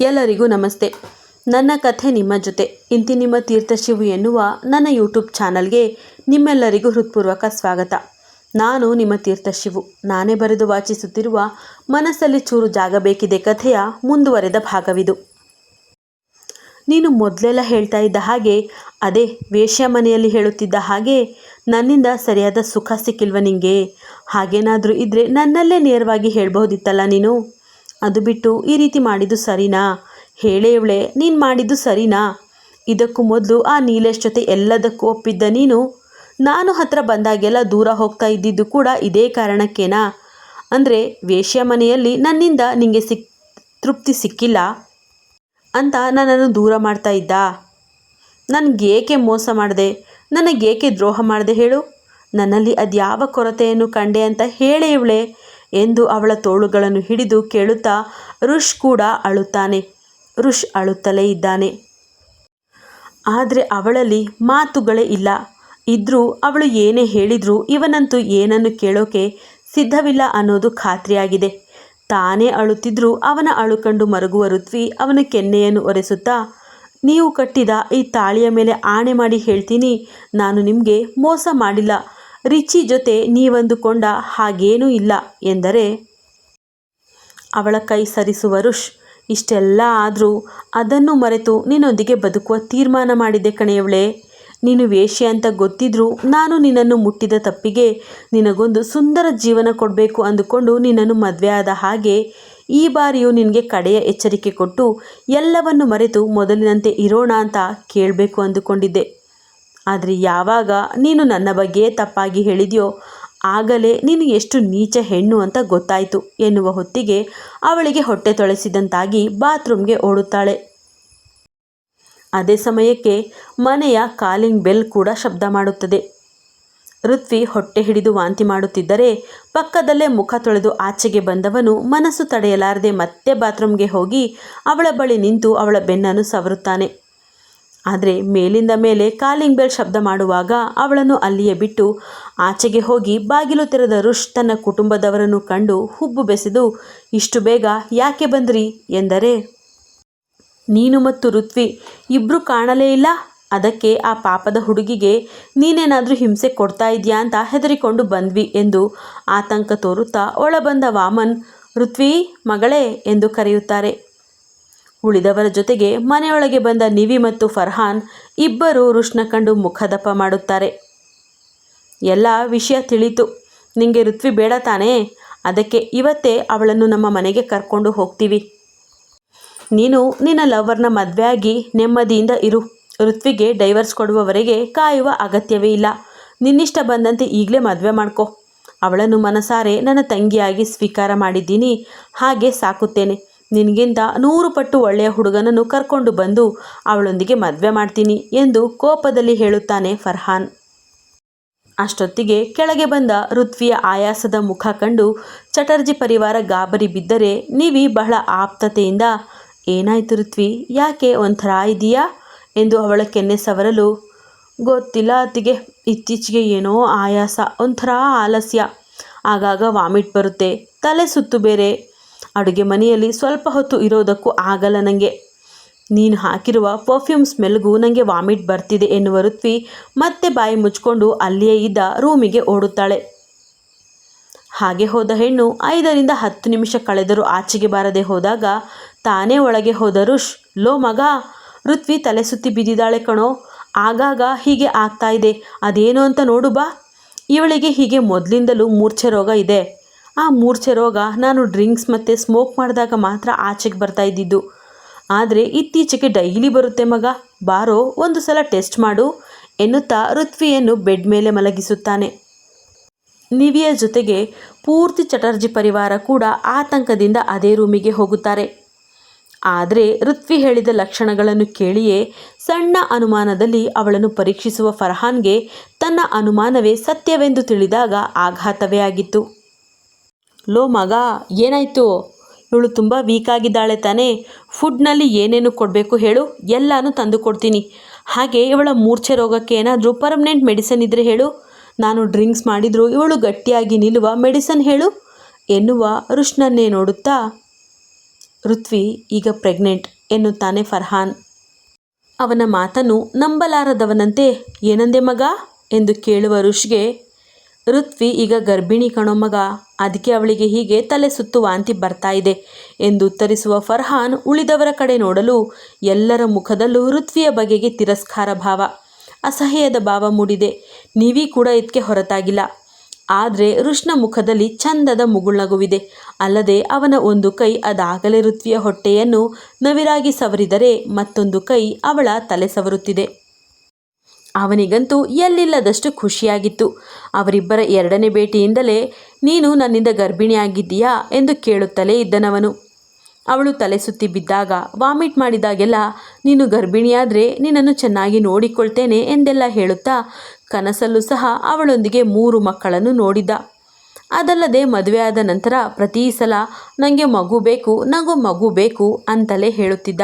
ಎಲ್ಲರಿಗೂ ನಮಸ್ತೆ. ನನ್ನ ಕಥೆ ನಿಮ್ಮ ಜೊತೆ. ಇಂತಿ ನಿಮ್ಮ ತೀರ್ಥಶಿವು ಎನ್ನುವ ನನ್ನ ಯೂಟ್ಯೂಬ್ ಚಾನಲ್ಗೆ ನಿಮ್ಮೆಲ್ಲರಿಗೂ ಹೃತ್ಪೂರ್ವಕ ಸ್ವಾಗತ. ನಾನು ನಿಮ್ಮ ತೀರ್ಥಶಿವು ನಾನೇ ಬರೆದು ವಾಚಿಸುತ್ತಿರುವ ಮನಸ್ಸಲ್ಲಿ ಚೂರು ಜಾಗ ಬೇಕಿದೆ ಕಥೆಯ ಮುಂದುವರೆದ ಭಾಗವಿದು. ನೀನು ಮೊದಲೆಲ್ಲ ಹೇಳ್ತಾ ಇದ್ದ ಹಾಗೆ, ಅದೇ ವೇಶ್ಯ ಮನೆಯಲ್ಲಿ ಹೇಳುತ್ತಿದ್ದ ಹಾಗೆ, ನನ್ನಿಂದ ಸರಿಯಾದ ಸುಖ ಸಿಕ್ಕಿಲ್ವ ನಿಂಗೆ? ಹಾಗೇನಾದರೂ ಇದ್ದರೆ ನನ್ನಲ್ಲೇ ನೇರವಾಗಿ ಹೇಳ್ಬಹುದಿತ್ತಲ್ಲ ನೀನು? ಅದು ಬಿಟ್ಟು ಈ ರೀತಿ ಮಾಡಿದ್ದು ಸರಿನಾ? ಹೇಳೇವಳೆ ನೀನು ಮಾಡಿದ್ದು ಸರಿನಾ? ಇದಕ್ಕೂ ಮೊದಲು ಆ ನೀಲೇಶ್ ಜೊತೆ ಎಲ್ಲದಕ್ಕೂ ಒಪ್ಪಿದ್ದ ನೀನು? ನಾನು ಹತ್ರ ಬಂದಾಗೆಲ್ಲ ದೂರ ಹೋಗ್ತಾ ಇದ್ದಿದ್ದು ಕೂಡ ಇದೇ ಕಾರಣಕ್ಕೇನಾ? ಅಂದರೆ ವೇಶ್ಯ ಮನೆಯಲ್ಲಿ ನನ್ನಿಂದ ನಿಮಗೆ ಸಿಕ್, ತೃಪ್ತಿ ಸಿಕ್ಕಿಲ್ಲ ಅಂತ ನನ್ನನ್ನು ದೂರ ಮಾಡ್ತಾ ಇದ್ದ. ನನಗೇಕೆ ಮೋಸ ಮಾಡಿದೆ? ನನಗೇಕೆ ದ್ರೋಹ ಮಾಡಿದೆ ಹೇಳು? ನನ್ನಲ್ಲಿ ಅದ್ಯಾವ ಕೊರತೆಯನ್ನು ಕಂಡೆ ಅಂತ ಹೇಳೇ ಎಂದು ಅವಳ ತೋಳುಗಳನ್ನು ಹಿಡಿದು ಕೇಳುತ್ತಾ ಋಷ್ ಕೂಡ ಅಳುತ್ತಾನೆ. ಋಷ್ ಅಳುತ್ತಲೇ ಇದ್ದಾನೆ. ಆದರೆ ಅವಳಲ್ಲಿ ಮಾತುಗಳೇ ಇಲ್ಲ. ಇದ್ದರೂ ಅವಳು ಏನೇ ಹೇಳಿದರೂ ಇವನಂತೂ ಏನನ್ನು ಕೇಳೋಕೆ ಸಿದ್ಧವಿಲ್ಲ ಅನ್ನೋದು ಖಾತ್ರಿಯಾಗಿದೆ. ತಾನೇ ಅಳುತ್ತಿದ್ರೂ ಅವನ ಅಳು ಕಂಡು ಮರುಗುವ ಋತ್ವಿ ಅವನ ಕೆನ್ನೆಯನ್ನು ಒರೆಸುತ್ತಾ, ನೀವು ಕಟ್ಟಿದ ಈ ತಾಳಿಯ ಮೇಲೆ ಆಣೆ ಮಾಡಿ ಹೇಳ್ತೀನಿ. ನಾನು ನಿಮಗೆ ಮೋಸ ಮಾಡಿಲ್ಲ. ರಿಚಿ ಜೊತೆ ನೀವಂದುಕೊಂಡ ಹಾಗೇನೂ ಇಲ್ಲ ಎಂದರೆ, ಅವಳ ಕೈ ಸರಿಸುವ ಋಷ್ ಇಷ್ಟೆಲ್ಲ ಆದರೂ ಅದನ್ನು ಮರೆತು ನಿನ್ನೊಂದಿಗೆ ಬದುಕುವ ತೀರ್ಮಾನ ಮಾಡಿದೆ ಕಣೆಯವಳೆ. ನೀನು ವೇಷ ಅಂತ ಗೊತ್ತಿದ್ರೂ ನಾನು ನಿನ್ನನ್ನು ಮುಟ್ಟಿದ ತಪ್ಪಿಗೆ ನಿನಗೊಂದು ಸುಂದರ ಜೀವನ ಕೊಡಬೇಕು ಅಂದುಕೊಂಡು ನಿನ್ನನ್ನು ಮದುವೆ ಆದ ಹಾಗೆ ಈ ಬಾರಿಯೂ ನಿನಗೆ ಕಡೆಯ ಎಚ್ಚರಿಕೆ ಕೊಟ್ಟು ಎಲ್ಲವನ್ನು ಮರೆತು ಮೊದಲಿನಂತೆ ಇರೋಣ ಅಂತ ಕೇಳಬೇಕು ಅಂದುಕೊಂಡಿದ್ದೆ. ಆದರೆ ಯಾವಾಗ ನೀನು ನನ್ನ ಬಗ್ಗೆ ತಪ್ಪಾಗಿ ಹೇಳಿದೆಯೋ, ಆಗಲೇ ನೀನು ಎಷ್ಟು ನೀಚ ಹೆಣ್ಣು ಅಂತ ಗೊತ್ತಾಯಿತು ಎನ್ನುವ ಹೊತ್ತಿಗೆ ಅವಳಿಗೆ ಹೊಟ್ಟೆ ತೊಳೆಸಿದಂತಾಗಿ ಬಾತ್ರೂಮ್ಗೆ ಓಡುತ್ತಾಳೆ. ಅದೇ ಸಮಯಕ್ಕೆ ಮನೆಯ ಕಾಲಿಂಗ್ ಬೆಲ್ ಕೂಡ ಶಬ್ದ ಮಾಡುತ್ತದೆ. ಋತ್ವಿ ಹೊಟ್ಟೆ ಹಿಡಿದು ವಾಂತಿ ಮಾಡುತ್ತಿದ್ದರೆ ಪಕ್ಕದಲ್ಲೇ ಮುಖ ತೊಳೆದು ಆಚೆಗೆ ಬಂದವನು ಮನಸ್ಸು ತಡೆಯಲಾರದೆ ಮತ್ತೆ ಬಾತ್ರೂಮ್ಗೆ ಹೋಗಿ ಅವಳ ಬಳಿ ನಿಂತು ಅವಳ ಬೆನ್ನನ್ನು ಸವರುತ್ತಾನೆ. ಆದರೆ ಮೇಲಿಂದ ಮೇಲೆ ಕಾಲಿಂಗ್ ಬೆಲ್ ಶಬ್ದ ಮಾಡುವಾಗ ಅವಳನ್ನು ಅಲ್ಲಿಯೇ ಬಿಟ್ಟು ಆಚೆಗೆ ಹೋಗಿ ಬಾಗಿಲು ತೆರೆದ ರುಷ್ ತನ್ನ ಕುಟುಂಬದವರನ್ನು ಕಂಡು ಹುಬ್ಬು ಬೆಸೆದು, ಇಷ್ಟು ಬೇಗ ಯಾಕೆ ಬಂದ್ರಿ? ಎಂದರೆ, ನೀನು ಮತ್ತು ಋತ್ವಿ ಇಬ್ಬರೂ ಕಾಣಲೇ ಇಲ್ಲ. ಅದಕ್ಕೆ ಆ ಪಾಪದ ಹುಡುಗಿಗೆ ನೀನೇನಾದರೂ ಹಿಂಸೆ ಕೊಡ್ತಾ ಇದೆಯಾ ಅಂತ ಹೆದರಿಕೊಂಡು ಬಂದ್ವಿ ಎಂದು ಆತಂಕ ತೋರುತ್ತಾ ಒಳಬಂದ ವಾಮನ್, ಋತ್ವಿ ಮಗಳೇ ಎಂದು ಕರೆಯುತ್ತಾರೆ. ಉಳಿದವರ ಜೊತೆಗೆ ಮನೆಯೊಳಗೆ ಬಂದ ನಿವಿ ಮತ್ತು ಫರ್ಹಾನ್ ಇಬ್ಬರು ರುಷ್ನ ಕಂಡು ಮುಖದಪ್ಪ ಮಾಡುತ್ತಾರೆ. ಎಲ್ಲ ವಿಷಯ ತಿಳಿತು. ನಿಂಗೆ ಋತ್ವಿ ಬೇಡ ತಾನೇ? ಅದಕ್ಕೆ ಇವತ್ತೇ ಅವಳನ್ನು ನಮ್ಮ ಮನೆಗೆ ಕರ್ಕೊಂಡು ಹೋಗ್ತೀವಿ. ನೀನು ನಿನ್ನ ಲವರ್ನ ಮದುವೆಯಾಗಿ ನೆಮ್ಮದಿಯಿಂದ ಇರು. ಋತ್ವಿಗೆ ಡೈವರ್ಸ್ ಕೊಡುವವರೆಗೆ ಕಾಯುವ ಅಗತ್ಯವೇ ಇಲ್ಲ. ನಿನ್ನಿಷ್ಟ ಬಂದಂತೆ ಈಗಲೇ ಮದುವೆ ಮಾಡ್ಕೊ. ಅವಳನ್ನು ಮನಸಾರೆ ನನ್ನ ತಂಗಿಯಾಗಿ ಸ್ವೀಕಾರ ಮಾಡಿದ್ದೀನಿ. ಹಾಗೆ ಸಾಕುತ್ತೇನೆ. ನಿನಗಿಂತ ನೂರು ಪಟ್ಟು ಒಳ್ಳೆಯ ಹುಡುಗನನ್ನು ಕರ್ಕೊಂಡು ಬಂದು ಅವಳೊಂದಿಗೆ ಮದುವೆ ಮಾಡ್ತೀನಿ ಎಂದು ಕೋಪದಲ್ಲಿ ಹೇಳುತ್ತಾನೆ ಫರ್ಹಾನ್. ಅಷ್ಟೊತ್ತಿಗೆ ಕೆಳಗೆ ಬಂದ ಋತ್ವಿಯ ಆಯಾಸದ ಮುಖ ಕಂಡು ಚಟರ್ಜಿ ಪರಿವಾರ ಗಾಬರಿ ಬಿದ್ದರೆ ನೀವಿ ಬಹಳ ಆಪ್ತತೆಯಿಂದ, ಏನಾಯ್ತು ಋತ್ವಿ, ಯಾಕೆ ಒಂಥರ ಇದೆಯಾ? ಎಂದು ಅವಳ ಕೆನ್ನೆ ಸವರಲು, ಗೊತ್ತಿಲ್ಲ ಅತ್ತಿಗೆ, ಇತ್ತೀಚೆಗೆ ಏನೋ ಆಯಾಸ, ಒಂಥರ ಆಲಸ್ಯ. ಆಗಾಗ ವಾಮಿಟ್ ಬರುತ್ತೆ, ತಲೆ ಸುತ್ತು ಬೇರೆ ಅಡುಗೆ ಮನೆಯಲ್ಲಿ ಸ್ವಲ್ಪ ಹೊತ್ತು ಇರೋದಕ್ಕೂ ಆಗಲ್ಲ ನನಗೆ ನೀನು ಹಾಕಿರುವ ಪರ್ಫ್ಯೂಮ್ ಸ್ಮೆಲ್ಗೂ ನನಗೆ ವಾಮಿಟ್ ಬರ್ತಿದೆ ಎನ್ನುವ ಋತ್ವಿ ಮತ್ತೆ ಬಾಯಿ ಮುಚ್ಕೊಂಡು ಅಲ್ಲಿಯೇ ಇದ್ದ ರೂಮಿಗೆ ಓಡುತ್ತಾಳೆ. ಹಾಗೆ ಹೋದ ಹೆಣ್ಣು ಐದರಿಂದ ಹತ್ತು ನಿಮಿಷ ಕಳೆದರೂ ಆಚೆಗೆ ಬಾರದೆ ಹೋದಾಗ ತಾನೇ ಒಳಗೆ ಹೋದ ಋಷ್ ಲೋ ಮಗ! ಋತ್ವಿ ತಲೆ ಸುತ್ತಿ ಬಿದ್ದಿದ್ದಾಳೆ ಕಣೋ. ಆಗಾಗ ಹೀಗೆ ಆಗ್ತಾ ಇದೆ, ಅದೇನು ಅಂತ ನೋಡು ಬಾ. ಇವಳಿಗೆ ಹೀಗೆ ಮೊದಲಿಂದಲೂ ಮೂರ್ಛೆ ರೋಗ ಇದೆ. ಆ ಮೂರ್ಛೆ ರೋಗ ನಾನು ಡ್ರಿಂಕ್ಸ್ ಮತ್ತು ಸ್ಮೋಕ್ ಮಾಡಿದಾಗ ಮಾತ್ರ ಆಚೆಗೆ ಬರ್ತಾ ಇದ್ದಿದ್ದು. ಆದರೆ ಇತ್ತೀಚೆಗೆ ಡೈಲಿ ಬರುತ್ತೆ ಮಗ. ಬಾರೋ, ಒಂದು ಸಲ ಟೆಸ್ಟ್ ಮಾಡು ಎನ್ನುತ್ತಾ ಋತ್ವಿಯನ್ನು ಬೆಡ್ ಮೇಲೆ ಮಲಗಿಸುತ್ತಾನೆ. ನಿವಿಯ ಜೊತೆಗೆ ಪೂರ್ತಿ ಚಟರ್ಜಿ ಪರಿವಾರ ಕೂಡ ಆತಂಕದಿಂದ ಅದೇ ರೂಮಿಗೆ ಹೋಗುತ್ತಾರೆ. ಆದರೆ ಋತ್ವಿ ಹೇಳಿದ ಲಕ್ಷಣಗಳನ್ನು ಕೇಳಿಯೇ ಸಣ್ಣ ಅನುಮಾನದಲ್ಲಿ ಅವಳನ್ನು ಪರೀಕ್ಷಿಸುವ ಫರ್ಹಾನ್ಗೆ ತನ್ನ ಅನುಮಾನವೇ ಸತ್ಯವೆಂದು ತಿಳಿದಾಗ ಆಘಾತವೇ ಆಗಿತ್ತು. ಲೋ ಮಗ, ಏನಾಯಿತು? ಇವಳು ತುಂಬ ವೀಕ್ ಆಗಿದ್ದಾಳೆ ತಾನೇ. ಫುಡ್ನಲ್ಲಿ ಏನೇನು ಕೊಡಬೇಕು ಹೇಳು? ಎಲ್ಲನೂ ತಂದು ಕೊಡ್ತೀನಿ. ಹಾಗೆ ಇವಳ ಮೂರ್ಛೆ ರೋಗಕ್ಕೆ ಏನಾದರೂ ಪರ್ಮನೆಂಟ್ ಮೆಡಿಸನ್ ಇದ್ದರೆ ಹೇಳು. ನಾನು ಡ್ರಿಂಕ್ಸ್ ಮಾಡಿದ್ರು, ಇವಳು ಗಟ್ಟಿಯಾಗಿ ನಿಲ್ಲುವ ಮೆಡಿಸನ್ ಹೇಳು. ಎನ್ನುವ ಋಷ್ನನ್ನೇ ನೋಡುತ್ತಾ? ಋತ್ವಿ ಈಗ ಪ್ರೆಗ್ನೆಂಟ್ ಎನ್ನುತ್ತಾನೆ ಫರ್ಹಾನ್. ಅವನ ಮಾತನ್ನು ನಂಬಲಾರದವನಂತೆ, ಏನಂದೆ ಮಗ? ಎಂದು ಕೇಳುವ ಋಷಿಗೆ ಋತ್ವಿ, ಈಗ ಗರ್ಭಿಣಿ ಕಣೋ ಮಗ ಅದಕ್ಕೆ ಅವಳಿಗೆ ಹೀಗೆ ತಲೆ ಸುತ್ತು ವಾಂತಿ ಬರ್ತಾ ಇದೆ ಎಂದು ಉತ್ತರಿಸುವ ಫರ್ಹಾನ್ ಉಳಿದವರ ಕಡೆ ನೋಡಲು ಎಲ್ಲರ ಮುಖದಲ್ಲೂ ಋತ್ವಿಯ ಬಗೆಗೆ ತಿರಸ್ಕಾರ ಭಾವ. ಅಸಹ್ಯದ ಭಾವ ಮೂಡಿದೆ. ನೀವೀ ಕೂಡ ಇದಕ್ಕೆ ಹೊರತಾಗಿಲ್ಲ. ಆದರೆ ಋಷ್ಣ ಮುಖದಲ್ಲಿ ಚಂದದ ಮುಗುಳ್ನಗುವಿದೆ. ಅಲ್ಲದೆ ಅವನ ಒಂದು ಕೈ ಅದಾಗಲೇ ಋತ್ವಿಯ ಹೊಟ್ಟೆಯನ್ನು ನವಿರಾಗಿ ಸವರಿದರೆ ಮತ್ತೊಂದು ಕೈ ಅವಳ ತಲೆ ಸವರುತ್ತಿದೆ. ಅವನಿಗಂತೂ ಎಲ್ಲಿಲ್ಲದಷ್ಟು ಖುಷಿಯಾಗಿತ್ತು. ಅವರಿಬ್ಬರ ಎರಡನೇ ಭೇಟಿಯಿಂದಲೇ, ನೀನು ನನ್ನಿಂದ ಗರ್ಭಿಣಿಯಾಗಿದ್ದೀಯಾ? ಎಂದು ಕೇಳುತ್ತಲೇ ಇದ್ದನವನು. ಅವಳು ತಲೆ ಸುತ್ತಿ ಬಿದ್ದಾಗ, ವಾಮಿಟ್ ಮಾಡಿದಾಗೆಲ್ಲ ನೀನು ಗರ್ಭಿಣಿಯಾದರೆ ನಿನ್ನನ್ನು ಚೆನ್ನಾಗಿ ನೋಡಿಕೊಳ್ತೇನೆ ಎಂದೆಲ್ಲ ಹೇಳುತ್ತಾ, ಕನಸಲ್ಲೂ ಸಹ ಅವಳೊಂದಿಗೆ ಮೂರು ಮಕ್ಕಳನ್ನು ನೋಡಿದ್ದ ಅದಲ್ಲದೆ ಮದುವೆಯಾದ ನಂತರ ಪ್ರತಿ ಸಲ ನನಗೆ ಮಗು ಬೇಕು ನನಗೂ ಮಗು ಬೇಕು ಅಂತಲೇ ಹೇಳುತ್ತಿದ್ದ.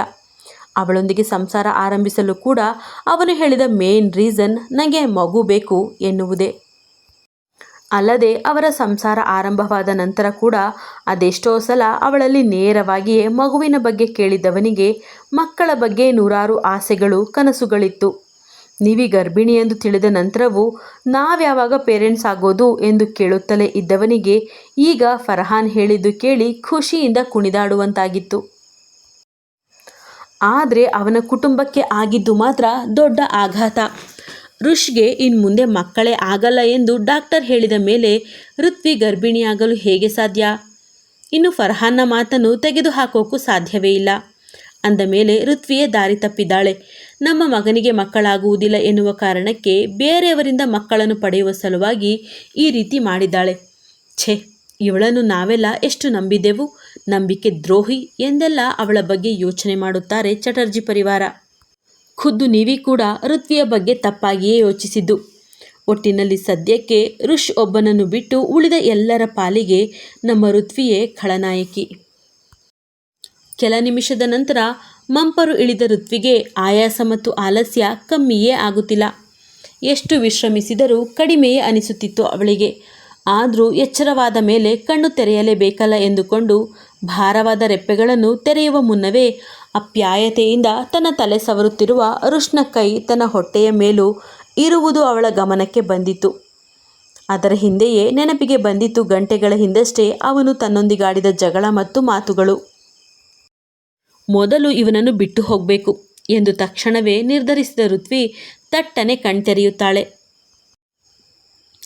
ಅವಳೊಂದಿಗೆ ಸಂಸಾರ ಆರಂಭಿಸಲು ಕೂಡ ಅವನು ಹೇಳಿದ ಮೇನ್ ರೀಸನ್ ನನಗೆ ಮಗು ಬೇಕು ಎನ್ನುವುದೇ. ಅಲ್ಲದೆ ಅವರ ಸಂಸಾರ ಆರಂಭವಾದ ನಂತರ ಕೂಡ ಅದೆಷ್ಟೋ ಸಲ ಅವಳಲ್ಲಿ ನೇರವಾಗಿಯೇ ಮಗುವಿನ ಬಗ್ಗೆ ಕೇಳಿದವನಿಗೆ ಮಕ್ಕಳ ಬಗ್ಗೆ ನೂರಾರು ಆಸೆಗಳು, ಕನಸುಗಳಿತ್ತು. ನೀವಿ ಗರ್ಭಿಣಿ ಎಂದು ತಿಳಿದ ನಂತರವೂ ನಾವ್ಯಾವಾಗ ಪೇರೆಂಟ್ಸ್ ಆಗೋದು ಎಂದು ಕೇಳುತ್ತಲೇ ಇದ್ದವನಿಗೆ ಈಗ ಫರ್ಹಾನ್ ಹೇಳಿದ್ದು ಕೇಳಿ ಖುಷಿಯಿಂದ ಕುಣಿದಾಡುವಂತಾಗಿತ್ತು. ಆದರೆ ಅವನ ಕುಟುಂಬಕ್ಕೆ ಆಗಿದ್ದು ಮಾತ್ರ ದೊಡ್ಡ ಆಘಾತ. ಋಷ್ಗೆ ಇನ್ನು ಮುಂದೆ ಮಕ್ಕಳೇ ಆಗಲ್ಲ ಎಂದು ಡಾಕ್ಟರ್ ಹೇಳಿದ ಮೇಲೆ ಋತ್ವಿ ಗರ್ಭಿಣಿಯಾಗಲು ಹೇಗೆ ಸಾಧ್ಯ? ಇನ್ನು ಫರ್ಹಾನ್ನ ಮಾತನ್ನು ತೆಗೆದುಹಾಕೋಕ್ಕೂ ಸಾಧ್ಯವೇ ಇಲ್ಲ. ಅಂದ ಮೇಲೆ ಋತ್ವಿಯೇ ದಾರಿ ತಪ್ಪಿದ್ದಾಳೆ. ನಮ್ಮ ಮಗನಿಗೆ ಮಕ್ಕಳಾಗುವುದಿಲ್ಲ ಎನ್ನುವ ಕಾರಣಕ್ಕೆ ಬೇರೆಯವರಿಂದ ಮಕ್ಕಳನ್ನು ಪಡೆಯುವ ಸಲುವಾಗಿ ಈ ರೀತಿ ಮಾಡಿದ್ದಾಳೆ. ಛೇ, ಇವಳನ್ನು ನಾವೆಲ್ಲ ಎಷ್ಟು ನಂಬಿದೆವು? ನಂಬಿಕೆ ದ್ರೋಹಿ ಎಂದೆಲ್ಲ ಅವಳ ಬಗ್ಗೆ ಯೋಚನೆ ಮಾಡುತ್ತಾರೆ ಚಟರ್ಜಿ ಪರಿವಾರ. ಖುದ್ದು ನೀವಿ ಕೂಡ ಋತ್ವಿಯ ಬಗ್ಗೆ ತಪ್ಪಾಗಿಯೇ ಯೋಚಿಸಿದ್ದು. ಒಟ್ಟಿನಲ್ಲಿ ಸದ್ಯಕ್ಕೆ ಋಷ್ ಒಬ್ಬನನ್ನು ಬಿಟ್ಟು ಉಳಿದ ಎಲ್ಲರ ಪಾಲಿಗೆ ನಮ್ಮ ಋತ್ವಿಯೇ ಖಳನಾಯಕಿ. ಕೆಲ ನಿಮಿಷದ ನಂತರ ಮಂಪರು ಇಳಿದ ಋತ್ವಿಗೆ ಆಯಾಸ ಮತ್ತು ಆಲಸ್ಯ ಕಮ್ಮಿಯೇ ಆಗುತ್ತಿಲ್ಲ. ಎಷ್ಟು ವಿಶ್ರಮಿಸಿದರೂ ಕಡಿಮೆಯೇ ಅನಿಸುತ್ತಿತ್ತು ಅವಳಿಗೆ. ಆದರೂ ಎಚ್ಚರವಾದ ಮೇಲೆ ಕಣ್ಣು ತೆರೆಯಲೇಬೇಕಲ್ಲ ಎಂದುಕೊಂಡು ಭಾರವಾದ ರೆಪ್ಪೆಗಳನ್ನು ತೆರೆಯುವ ಮುನ್ನವೇ ಅಪ್ಯಾಯತೆಯಿಂದ ತನ್ನ ತಲೆ ಸವರುತ್ತಿರುವ ಅರುಷ್ಣ ಕೈ ತನ್ನ ಹೊಟ್ಟೆಯ ಮೇಲೂ ಇರುವುದು ಅವಳ ಗಮನಕ್ಕೆ ಬಂದಿತು. ಅದರ ಹಿಂದೆಯೇ ನೆನಪಿಗೆ ಬಂದಿತು ಗಂಟೆಗಳ ಹಿಂದಷ್ಟೇ ಅವನು ತನ್ನೊಂದಿಗಾಡಿದ ಜಗಳ ಮತ್ತು ಮಾತುಗಳು. ಮೊದಲು ಇವನನ್ನು ಬಿಟ್ಟು ಹೋಗಬೇಕು ಎಂದು ತಕ್ಷಣವೇ ನಿರ್ಧರಿಸಿದ ಋತ್ವಿ ತಟ್ಟನೆ ಕಣ್ತೆರೆಯುತ್ತಾಳೆ.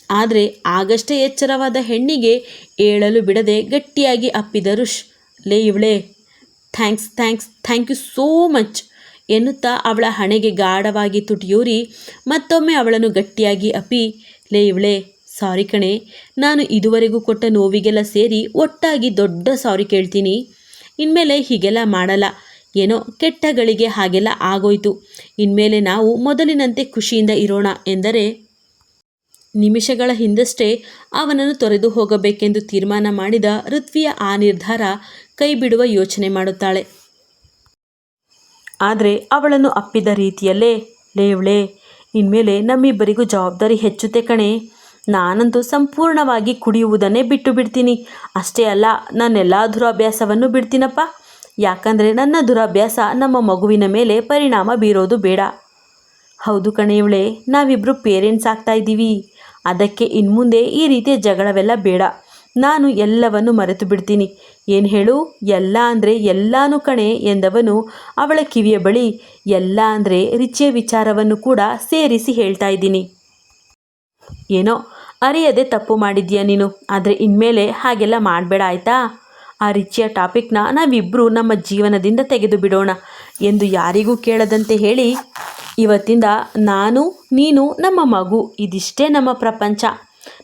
ಆದರೆ ಆಗಷ್ಟೇ ಎಚ್ಚರವಾದ ಹೆಣ್ಣಿಗೆ ಏಳಲು ಬಿಡದೆ ಗಟ್ಟಿಯಾಗಿ ಅಪ್ಪಿದ ಋಷ್ ಲೇ ಇವಳೆ, thanks thanks, thank you so much ಎನ್ನುತ್ತಾ ಅವಳ ಹಣೆಗೆ ಗಾಢವಾಗಿ ತುಟಿಯೂರಿ ಮತ್ತೊಮ್ಮೆ ಅವಳನ್ನು ಗಟ್ಟಿಯಾಗಿ ಅಪ್ಪಿ, ಲೇ ಇವಳೆ, ಸಾರಿ ಕಣೆ, ನಾನು ಇದುವರೆಗೂ ಕೊಟ್ಟ ನೋವಿಗೆಲ್ಲ ಸೇರಿ ಒಟ್ಟಾಗಿ ದೊಡ್ಡ ಸಾರಿ ಕೇಳ್ತೀನಿ. ಇನ್ಮೇಲೆ ಹೀಗೆಲ್ಲ ಮಾಡಲ್ಲ. ಏನೋ ಕೆಟ್ಟಗಳಿಗೆ ಹಾಗೆಲ್ಲ ಆಗೋಯ್ತು. ಇನ್ಮೇಲೆ ನಾವು ಮೊದಲಿನಂತೆ ಖುಷಿಯಿಂದ ಇರೋಣ ಎಂದರೆ ನಿಮಿಷಗಳ ಹಿಂದಷ್ಟೇ ಅವನನ್ನು ತೊರೆದು ಹೋಗಬೇಕೆಂದು ತೀರ್ಮಾನ ಮಾಡಿದ ಋತ್ವಿಯ ಆ ನಿರ್ಧಾರ ಕೈಬಿಡುವ ಯೋಚನೆ ಮಾಡುತ್ತಾಳೆ. ಆದರೆ ಅವಳನ್ನು ಅಪ್ಪಿದ ರೀತಿಯಲ್ಲೇ ಲೇವಳೆ ಇನ್ಮೇಲೆ ನಮ್ಮಿಬ್ಬರಿಗೂ ಜವಾಬ್ದಾರಿ ಹೆಚ್ಚುತ್ತೆ ಕಣೆ. ನಾನಂತೂ ಸಂಪೂರ್ಣವಾಗಿ ಕುಡಿಯುವುದನ್ನೇ ಬಿಟ್ಟು ಬಿಡ್ತೀನಿ. ಅಷ್ಟೇ ಅಲ್ಲ, ನನ್ನೆಲ್ಲ ದುರಾಭ್ಯಾಸವನ್ನು ಬಿಡ್ತೀನಪ್ಪ. ಯಾಕಂದರೆ ನನ್ನ ದುರಾಭ್ಯಾಸ ನಮ್ಮ ಮಗುವಿನ ಮೇಲೆ ಪರಿಣಾಮ ಬೀರೋದು ಬೇಡ. ಹೌದು ಕಣೆಯವಳೆ ನಾವಿಬ್ಬರು ಪೇರೆಂಟ್ಸ್ ಆಗ್ತಾ ಇದ್ದೀವಿ. ಅದಕ್ಕೆ ಇನ್ಮುಂದೆ ಈ ರೀತಿಯ ಜಗಳವೆಲ್ಲ ಬೇಡ. ನಾನು ಎಲ್ಲವನ್ನು ಮರೆತು ಬಿಡ್ತೀನಿ. ಏನು ಹೇಳು? ಎಲ್ಲ ಅಂದರೆ ಎಲ್ಲಾನು ಕಣೆ ಎಂದವನು ಅವಳ ಕಿವಿಯ ಬಳಿ ಎಲ್ಲ ಅಂದರೆ ರಿಚಿಯ ವಿಚಾರವನ್ನು ಕೂಡ ಸೇರಿಸಿ ಹೇಳ್ತಾ ಇದ್ದೀನಿ. ಏನೋ, ಅರಿಯದೆ ತಪ್ಪು ಮಾಡಿದ್ಯಾ ನೀನು. ಆದರೆ ಇನ್ಮೇಲೆ ಹಾಗೆಲ್ಲ ಮಾಡಬೇಡ ಆಯಿತಾ? ಆ ರಿಚಿಯ ಟಾಪಿಕ್ನ ನಾವಿಬ್ಬರು ನಮ್ಮ ಜೀವನದಿಂದ ತೆಗೆದು ಬಿಡೋಣ ಎಂದು ಯಾರಿಗೂ ಕೇಳದಂತೆ ಹೇಳಿ ಇವತ್ತಿಂದ ನಾನು, ನೀನು, ನಮ್ಮ ಮಗು, ಇದಿಷ್ಟೇ ನಮ್ಮ ಪ್ರಪಂಚ.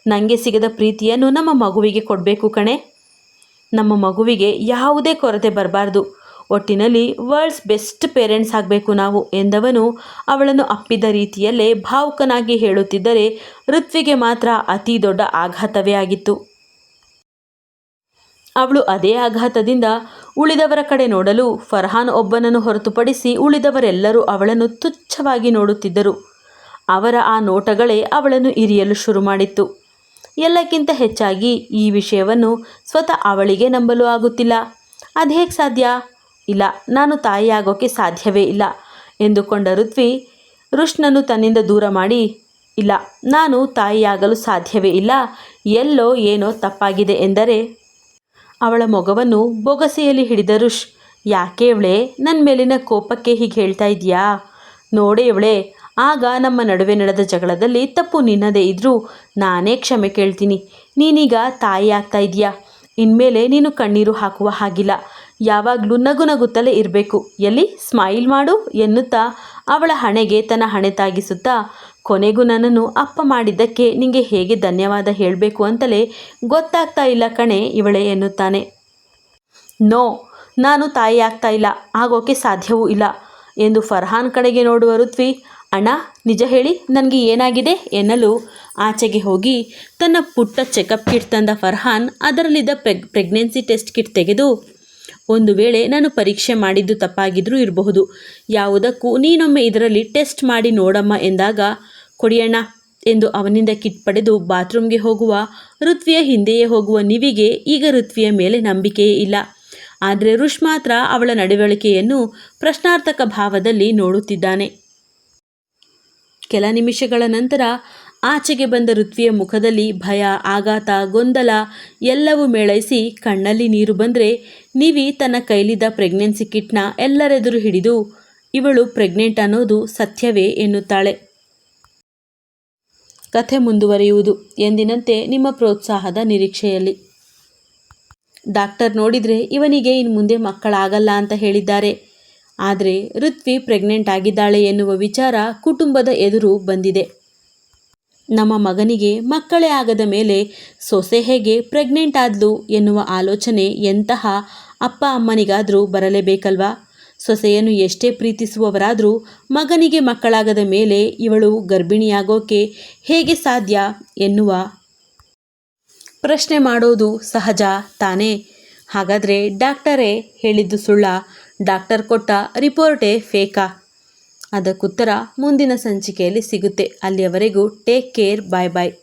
ನನಗೆ ಸಿಗದ ಪ್ರೀತಿಯನ್ನು ನಮ್ಮ ಮಗುವಿಗೆ ಕೊಡಬೇಕು ಕಣೆ. ನಮ್ಮ ಮಗುವಿಗೆ ಯಾವುದೇ ಕೊರತೆ ಬರಬಾರ್ದು. ಒಟ್ಟಿನಲ್ಲಿ ವರ್ಲ್ಡ್ಸ್ ಬೆಸ್ಟ್ ಪೇರೆಂಟ್ಸ್ ಆಗಬೇಕು ನಾವು ಎಂದವನು ಅವಳನ್ನು ಅಪ್ಪಿದ ರೀತಿಯಲ್ಲೇ ಭಾವುಕನಾಗಿ ಹೇಳುತ್ತಿದ್ದರೆ ಋತ್ವಿಗೆ ಮಾತ್ರ ಅತಿ ದೊಡ್ಡ ಆಘಾತವೇ ಆಗಿತ್ತು. ಅವಳು ಅದೇ ಆಘಾತದಿಂದ ಉಳಿದವರ ಕಡೆ ನೋಡಲು ಫರ್ಹಾನ್ ಒಬ್ಬನನ್ನು ಹೊರತುಪಡಿಸಿ ಉಳಿದವರೆಲ್ಲರೂ ಅವಳನ್ನು ತುಚ್ಛವಾಗಿ ನೋಡುತ್ತಿದ್ದರು. ಅವರ ಆ ನೋಟಗಳೇ ಅವಳನ್ನು ಇರಿಯಲು ಶುರು ಮಾಡಿತ್ತು. ಎಲ್ಲಕ್ಕಿಂತ ಹೆಚ್ಚಾಗಿ ಈ ವಿಷಯವನ್ನು ಸ್ವತಃ ಅವಳಿಗೆ ನಂಬಲು ಆಗುತ್ತಿಲ್ಲ. ಅದು ಹೇಗೆ ಸಾಧ್ಯ? ಇಲ್ಲ, ನಾನು ತಾಯಿಯಾಗೋಕ್ಕೆ ಸಾಧ್ಯವೇ ಇಲ್ಲ, ಎಂದುಕೊಂಡ ಋತ್ವಿ ಋಷ್ಣನು ತನ್ನಿಂದ ದೂರ ಮಾಡಿ, ಇಲ್ಲ, ನಾನು ತಾಯಿಯಾಗಲು ಸಾಧ್ಯವೇ ಇಲ್ಲ, ಎಲ್ಲೋ ಏನೋ ತಪ್ಪಾಗಿದೆ ಎಂದರೆ ಅವಳ ಮೊಗವನ್ನು ಬೊಗಸೆಯಲ್ಲಿ ಹಿಡಿದ ರುಷ್ ಯಾಕೆ ಇವಳೆ ನನ್ನ ಮೇಲಿನ ಕೋಪಕ್ಕೆ ಹೀಗೆ ಹೇಳ್ತಾ ಇದೆಯಾ? ನೋಡೇ ಇವಳೆ, ಆಗ ನಮ್ಮ ನಡುವೆ ನಡೆದ ಜಗಳದಲ್ಲಿ ತಪ್ಪು ನಿನ್ನದೇ ಇದ್ದರೂ ನಾನೇ ಕ್ಷಮೆ ಕೇಳ್ತೀನಿ. ನೀನೀಗ ತಾಯಿ ಆಗ್ತಾ ಇದೆಯಾ? ಇನ್ಮೇಲೆ ನೀನು ಕಣ್ಣೀರು ಹಾಕುವ ಹಾಗಿಲ್ಲ. ಯಾವಾಗಲೂ ನಗು ನಗುತ್ತಲೇ ಇರಬೇಕು. ಎಲ್ಲಿ? ಸ್ಮೈಲ್ ಮಾಡು ಎನ್ನುತ್ತಾ ಅವಳ ಹಣೆಗೆ ತನ್ನ ಹಣೆ ತಾಗಿಸುತ್ತಾ ಕೊನೆಗೂ ನನ್ನನ್ನು ಅಪ್ಪ ಮಾಡಿದ್ದಕ್ಕೆ ನಿಂಗೆ ಹೇಗೆ ಧನ್ಯವಾದ ಹೇಳಬೇಕು ಅಂತಲೇ ಗೊತ್ತಾಗ್ತಾ ಇಲ್ಲ ಕಣೆ ಇವಳೆ ಎನ್ನುತ್ತಾನೆ. ನೋ, ನಾನು ತಾಯಿ ಆಗ್ತಾ ಇಲ್ಲ, ಆಗೋಕೆ ಸಾಧ್ಯವೂ ಇಲ್ಲ ಎಂದು ಫರ್ಹಾನ್ ಕಡೆಗೆ ನೋಡುವ ಋತ್ವಿ, ಅಣ್ಣ, ನಿಜ ಹೇಳಿ, ನನಗೆ ಏನಾಗಿದೆ ಎನ್ನಲು ಆಚೆಗೆ ಹೋಗಿ ತನ್ನ ಪುಟ್ಟ ಚೆಕಪ್ ಕಿಟ್ ತಂದ ಫರ್ಹಾನ್ ಅದರಲ್ಲಿದ್ದ ಪ್ರೆಗ್ ಪ್ರೆಗ್ನೆನ್ಸಿ ಟೆಸ್ಟ್ ಕಿಟ್ ತೆಗೆದು ಒಂದು ವೇಳೆ ನಾನು ಪರೀಕ್ಷೆ ಮಾಡಿದ್ದು ತಪ್ಪಾಗಿದ್ರೂ ಇರಬಹುದು. ಯಾವುದಕ್ಕೂ ನೀನೊಮ್ಮೆ ಇದರಲ್ಲಿ ಟೆಸ್ಟ್ ಮಾಡಿ ನೋಡಮ್ಮ ಎಂದಾಗ ಕೊಡಿಯಣ್ಣ ಎಂದು ಅವನಿಂದ ಕಿಟ್ ಪಡೆದು ಬಾತ್ರೂಮ್ಗೆ ಹೋಗುವ ಋತ್ವಿಯ ಹಿಂದೆಯೇ ಹೋಗುವ ನಿವಿಗೆ ಈಗ ಋತ್ವಿಯ ಮೇಲೆ ನಂಬಿಕೆಯೇ ಇಲ್ಲ. ಆದರೆ ರುಷ್ ಮಾತ್ರ ಅವಳ ನಡವಳಿಕೆಯನ್ನು ಪ್ರಶ್ನಾರ್ಥಕ ಭಾವದಲ್ಲಿ ನೋಡುತ್ತಿದ್ದಾನೆ. ಕೆಲ ನಿಮಿಷಗಳ ನಂತರ ಆಚೆಗೆ ಬಂದ ಋತ್ವಿಯ ಮುಖದಲ್ಲಿ ಭಯ, ಆಘಾತ, ಗೊಂದಲ ಎಲ್ಲವೂ ಮೇಳೈಸಿ ಕಣ್ಣಲ್ಲಿ ನೀರು ಬಂದರೆ ನಿವಿ ತನ್ನ ಕೈಲಿದ್ದ ಪ್ರೆಗ್ನೆನ್ಸಿ ಕಿಟ್ನ ಎಲ್ಲರೆದುರು ಹಿಡಿದು, ಇವಳು ಪ್ರೆಗ್ನೆಂಟ್ ಅನ್ನೋದು ಸತ್ಯವೇ ಎನ್ನುತ್ತಾಳೆ. ಕಥೆ ಮುಂದುವರಿಯುವುದು ಎಂದಿನಂತೆ ನಿಮ್ಮ ಪ್ರೋತ್ಸಾಹದ ನಿರೀಕ್ಷೆಯಲ್ಲಿ. ಡಾಕ್ಟರ್ ನೋಡಿದರೆ ಇವನಿಗೆ ಇನ್ನು ಮುಂದೆ ಮಕ್ಕಳಾಗಲ್ಲ ಅಂತ ಹೇಳಿದ್ದಾರೆ. ಆದರೆ ಋತ್ವಿ ಪ್ರೆಗ್ನೆಂಟ್ ಆಗಿದ್ದಾಳೆ ಎನ್ನುವ ವಿಚಾರ ಕುಟುಂಬದ ಎದುರು ಬಂದಿದೆ. ನಮ್ಮ ಮಗನಿಗೆ ಮಕ್ಕಳೇ ಆಗದ ಮೇಲೆ ಸೊಸೆ ಹೇಗೆ ಪ್ರೆಗ್ನೆಂಟ್ ಆದ್ಲು ಎನ್ನುವ ಆಲೋಚನೆ ಎಂತಹ ಅಪ್ಪ ಅಮ್ಮನಿಗಾದರೂ ಬರಲೇಬೇಕಲ್ವಾ? ಸೊಸೆಯನ್ನು ಎಷ್ಟೇ ಪ್ರೀತಿಸುವವರಾದರೂ ಮಗನಿಗೆ ಮಕ್ಕಳಾಗದ ಮೇಲೆ ಇವಳು ಗರ್ಭಿಣಿಯಾಗೋಕೆ ಹೇಗೆ ಸಾಧ್ಯ ಎನ್ನುವ ಪ್ರಶ್ನೆ ಮಾಡೋದು ಸಹಜ ತಾನೇ. ಹಾಗಾದರೆ ಡಾಕ್ಟರೇ ಹೇಳಿದ್ದು ಸುಳ್ಳ? ಡಾಕ್ಟರ್ ಕೊಟ್ಟ ರಿಪೋರ್ಟೇ ಫೇಕಾ? ಅದಕ್ಕುತ್ತರ ಮುಂದಿನ ಸಂಚಿಕೆಯಲ್ಲಿ ಸಿಗುತ್ತೆ. ಅಲ್ಲಿಯವರೆಗೂ ಟೇಕ್ ಕೇರ್, ಬಾಯ್ ಬಾಯ್.